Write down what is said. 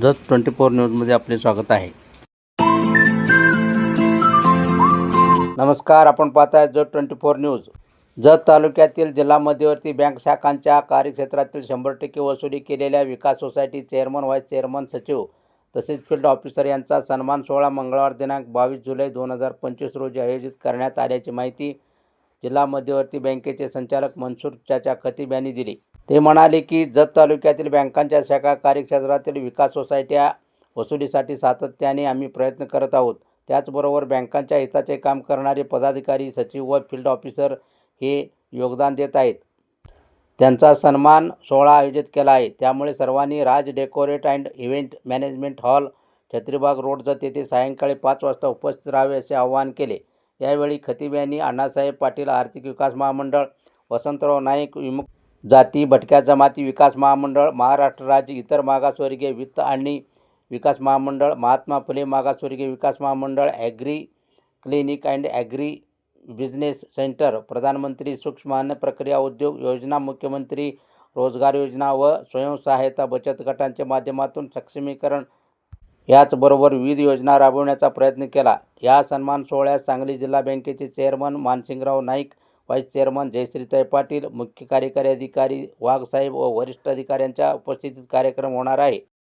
Jat twenty four न्यूजमध्ये आपले स्वागत आहे. नमस्कार आपण पाहताय Jath twenty four news. Jath तालुक्यातील जिल्हा मध्यवर्ती बँक शाखांच्या कार्यक्षेत्रातील शंभर टक्के वसुली केलेल्या विकास सोसायटी चेअरमन व्हाईस चेअरमन सचिव तसेच फील्ड ऑफिसर यांचा सन्मान सोहळा मंगळवार दिनांक बावीस जुलै दोन हजार पंचवीस रोजी आयोजित करण्यात आल्याची माहिती जिल्हा मध्यवर्ती बँकेचे संचालक मनसूर चाचा खतीब यांनी दिली. ते म्हणाले की जत तालुक्यातील बँकांच्या शाखा कार्यक्षेत्रातील विकास सोसायट्या वसुलीसाठी सातत्याने आम्ही प्रयत्न करत आहोत. त्याचबरोबर बँकांच्या हिताचे काम करणारे पदाधिकारी सचिव व फील्ड ऑफिसर हे योगदान देत आहेत. त्यांचा सन्मान सोहळा आयोजित केला आहे. त्यामुळे सर्वांनी Raj decorate and event management hall Chhatribag road Jath येथे सायंकाळी पाच वाजता उपस्थित राहावे असे आवाहन केले. यावेळी खतीब यांनी अण्णासाहेब पाटील आर्थिक विकास महामंडळ वसंतराव नाईक विमुक्त जाती भटक्या जमाती विकास महामंडळ महाराष्ट्र राज्य इतर मागासवर्गीय वित्त आणि विकास महामंडळ महात्मा फुले मागासवर्गीय विकास महामंडळ agri clinic and agri business centre प्रधानमंत्री सूक्ष्म अन्न प्रक्रिया उद्योग योजना मुख्यमंत्री रोजगार योजना व स्वयंसहायता बचत गटांच्या माध्यमातून सक्षमीकरण. याचबरोबर विविध योजना राबवण्याचा प्रयत्न केला. या सन्मान सोहळ्यात सांगली जिल्हा बँकेचे chairman Mansingrao Naik vice chairman Jayashreetai Patil मुख्य कार्यकारी अधिकारी वाघसाहेब व वरिष्ठ अधिकाऱ्यांच्या उपस्थितीत कार्यक्रम होणार आहे.